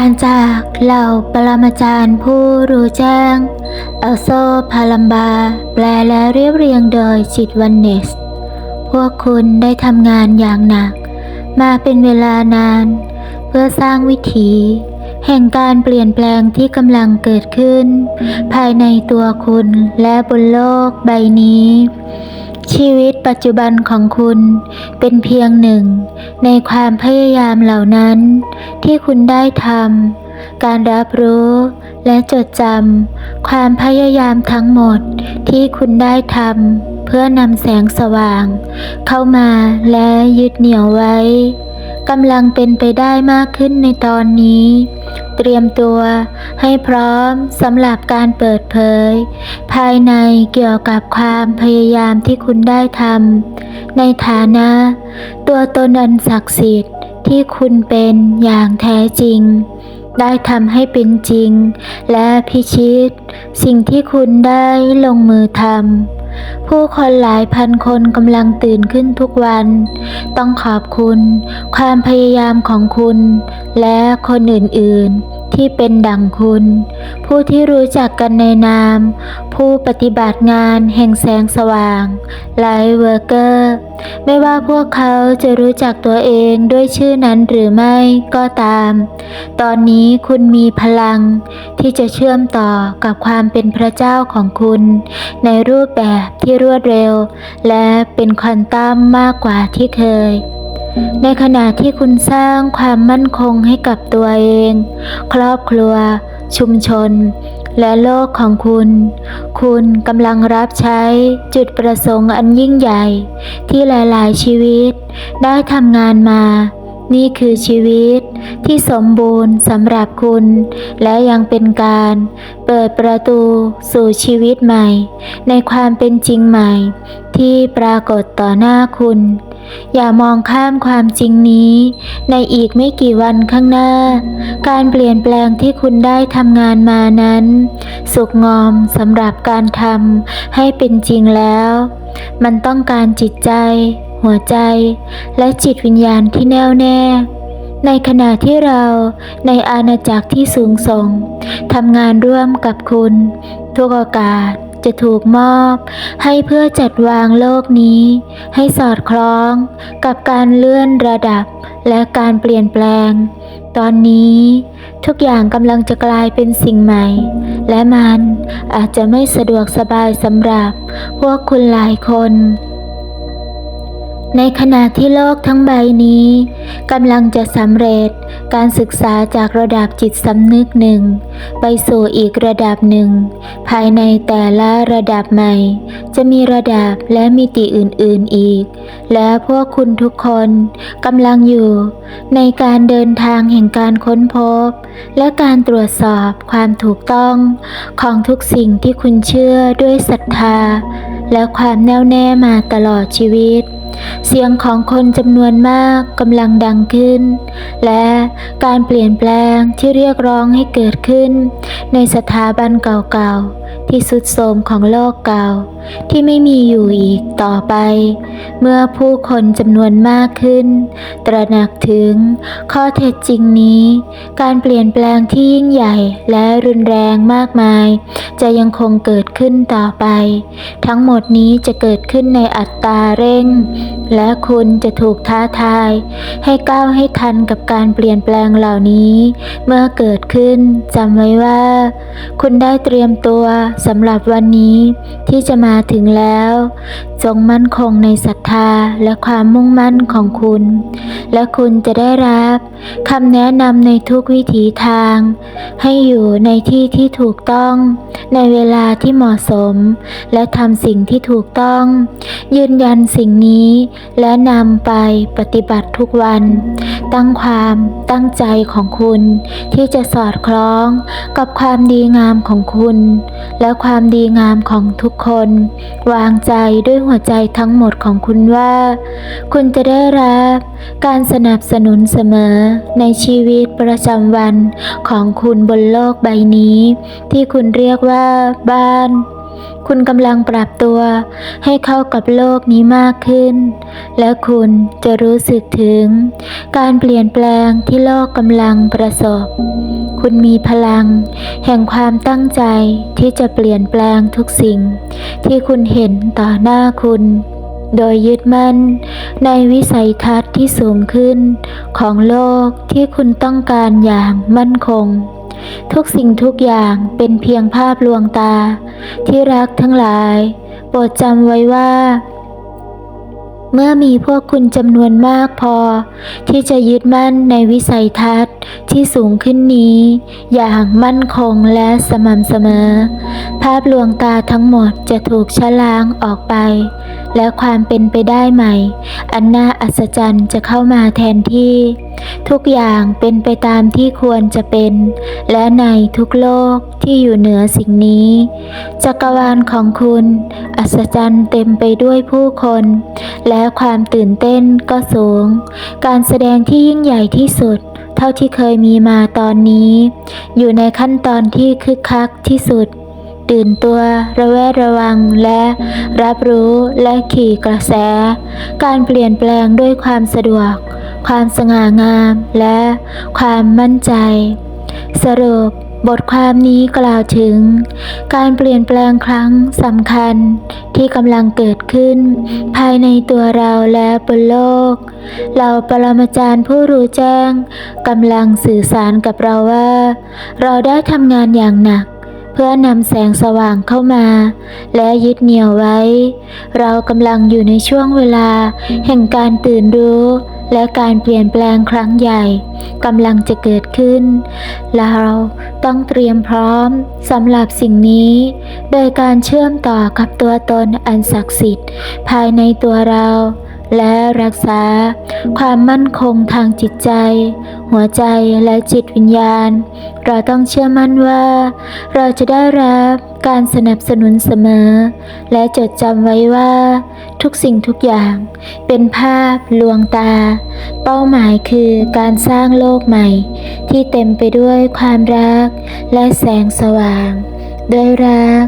ารจากเหล่าปรมาจารย์ผู้รู้แจ้ง เอลโซพาลัมบา แปลและเรียบเรียงโดยจิตวันเนส พวกคุณได้ทำงานอย่างหนัก มาเป็นเวลานาน เพื่อสร้างวิถี แห่งการเปลี่ยนแปลงที่กำลังเกิดขึ้น ภายในตัวคุณและบนโลกใบนี้ ชีวิตปัจจุบันของคุณเป็นเพียงหนึ่ง ในความพยายามเหล่านั้น ที่คุณได้ทำการรับรู้และจดจำความพยายามทั้งหมดที่คุณได้ทำเพื่อนำแสงสว่าง เข้ามาและยึดเหนี่ยวไว้ กำลังเป็นไปได้มากขึ้นในตอนนี้ เตรียมตัวให้พร้อมสำหรับการเปิดเผย ภายในเกี่ยวกับความพยายามที่คุณได้ทำในฐานะ ตัวตนอันศักดิ์สิทธิ์ที่คุณเป็นอย่างแท้จริง ได้ทำให้เป็นจริง และพิชิต สิ่งที่คุณได้ลงมือทำ ผู้คนหลายพันคนกำลังตื่นขึ้นทุกวัน ต้องขอบคุณ ความพยายามของคุณ และคนอื่นๆ ที่เป็นดังคุณ ผู้ที่รู้จักกันในนาม ผู้ปฏิบัติงานแห่งแสงสว่างไลท์เวอร์เกอร์ไม่ว่าพวกเขาจะรู้จักตัวเองด้วยชื่อนั้นหรือไม่ก็ตาม ตอนนี้คุณมีพลังที่จะเชื่อมต่อกับความเป็นพระเจ้าของคุณ ในรูปแบบที่รวดเร็ว และเป็นควอนตัมมากกว่าที่เคย ในขณะที่คุณสร้างความมั่นคงให้กับตัวเอง ครอบครัว ชุมชน และโลกของคุณ คุณกำลังรับใช้จุดประสงค์อันยิ่งใหญ่ ที่หลายๆ ชีวิต ได้ทำงานมา นี่คือชีวิตที่สมบูรณ์สำหรับคุณ และยังเป็นการเปิดประตูสู่ชีวิตใหม่ ในความเป็นจริงใหม่ ที่ปรากฏต่อหน้าคุณ อย่ามองข้ามความจริงนี้ ในอีกไม่กี่วันข้างหน้า การเปลี่ยนแปลงที่คุณได้ทำงานมานั้น สุกงอมสำหรับการทำให้เป็นจริงแล้ว มันต้องการจิตใจ หัวใจ และจิตวิญญาณที่แน่วแน่ ในขณะที่เราในอาณาจักรที่สูงส่งทำงานร่วมกับคุณ ทุกโอกาส จะถูกมอบ ให้เพื่อจัดวางโลกนี้ ให้สอดคล้องกับการเลื่อนระดับและการเปลี่ยนแปลง ตอนนี้ทุกอย่างกำลังจะกลายเป็นสิ่งใหม่ และมันอาจจะไม่สะดวกสบายสำหรับพวกคุณหลายคน ในขณะที่โลกทั้งใบนี้กำลังจะสำเร็จการศึกษาจากระดับจิตสำนึกหนึ่ง ไปสู่อีกระดับหนึ่ง ภายในแต่ละระดับใหม่ จะมีระดับและมิติอื่นๆอีก และพวกคุณทุกคนกำลังอยู่ ในการเดินทางแห่งการค้นพบ และการตรวจสอบความถูกต้องของทุกสิ่งที่คุณเชื่อด้วยศรัทธา และความแน่วแน่มาตลอดชีวิต เสียงของคนจำนวนมากกำลังดังขึ้น และการเปลี่ยนแปลงที่เรียกร้องให้เกิดขึ้น ในสถาบันเก่าๆ ที่สุดโทรมของโลกเก่า ที่ไม่มีอยู่อีกต่อไป เมื่อผู้คนจำนวนมากขึ้น ตระหนักถึงข้อเท็จจริงนี้ การเปลี่ยนแปลงที่ยิ่งใหญ่และรุนแรงมากมาย จะยังคงเกิดขึ้นต่อไป ทั้งหมดนี้จะเกิดขึ้นในอัตราเร่งและคุณจะถูกท้าทาย ให้ก้าวให้ทันกับการเปลี่ยนแปลงเหล่านี้ เมื่อเกิดขึ้นจำไว้ว่า คุณได้เตรียมตัวสำหรับวันนี้ที่จะมาถึงแล้ว จงมั่นคงในศรัทธาและความมุ่งมั่นของคุณ และคุณจะได้รับคำแนะนำในทุกวิถีทาง ให้อยู่ในที่ที่ถูกต้องในเวลาที่เหมาะสม และทำสิ่งที่ถูกต้อง ยืนยันสิ่งนี้และนำไปปฏิบัติทุกวัน ตั้งความตั้งใจของคุณ ที่จะสอดคล้องกับความดีงามของคุณ และความดีงามของทุกคน วางใจด้วยหัวใจทั้งหมดของคุณว่า คุณจะได้รับการสนับสนุนเสมอในชีวิตประจำวันของคุณบนโลกใบนี้ ที่คุณเรียกว่าบ้าน คุณกำลังปรับตัว ให้เข้ากับโลกนี้มากขึ้น และคุณจะรู้สึกถึง การเปลี่ยนแปลงที่โลกกำลังประสบ คุณมีพลัง แห่งความตั้งใจที่จะเปลี่ยนแปลงทุกสิ่ง ที่คุณเห็นต่อหน้าคุณ โดยยึดมั่น ในวิสัยทัศน์ที่สูงขึ้น ของโลกที่คุณต้องการอย่างมั่นคง ทุกสิ่งทุกอย่างเป็นเพียงภาพลวงตา ที่รักทั้งหลาย โปรดจำไว้ว่า เมื่อมีพวกคุณจำนวนมากพอ ที่จะยึดมั่นในวิสัยทัศน์ที่สูงขึ้นนี้ อย่างมั่นคงและสม่ำเสมอ ภาพลวงตาทั้งหมดจะถูกชะล้างออกไป และความเป็นไปได้ใหม่ อันน่าอัศจรรย์จะเข้ามาแทนที่ ทุกอย่างเป็นไปตามที่ควรจะเป็น และในทุกโลกที่อยู่เหนือสิ่งนี้ จักรวาลของคุณ อัศจรรย์เต็มไปด้วยผู้คน และและความตื่นเต้นก็สูง การแสดงที่ยิ่งใหญ่ที่สุด เท่าที่เคยมีมาตอนนี้ อยู่ในขั้นตอนที่คึกคักที่สุด ตื่นตัว ระแวดระวังและ รับรู้และขี่กระแส การเปลี่ยนแปลงด้วยความสะดวก ความสง่างามและความมั่นใจ สรุป บทความนี้กล่าวถึง การเปลี่ยนแปลงครั้งสำคัญที่กำลังเกิดขึ้น ภายในตัวเราและบนโลก เราปรมาจารย์ผู้รู้แจ้งกำลังสื่อสารกับเราว่า เราได้ทำงานอย่างหนัก เพื่อนำแสงสว่างเข้ามา และยึดเหนี่ยวไว้ เรากำลังอยู่ในช่วงเวลา แห่งการตื่นรู้ และการเปลี่ยนแปลงครั้งใหญ่กำลังจะเกิดขึ้น เราต้องเตรียมพร้อมสำหรับสิ่งนี้ โดยการเชื่อมต่อกับตัวตนอันศักดิ์สิทธิ์ ภายในตัวเรา และรักษา ความมั่นคงทางจิตใจ หัวใจและจิตวิญญาณ เราต้องเชื่อมั่นว่า เราจะได้รับการสนับสนุนเสมอ และจดจำไว้ว่า ทุกสิ่งทุกอย่าง เป็นภาพลวงตา เป้าหมายคือการสร้างโลกใหม่ ที่เต็มไปด้วยความรัก และแสงสว่าง ด้วยรัก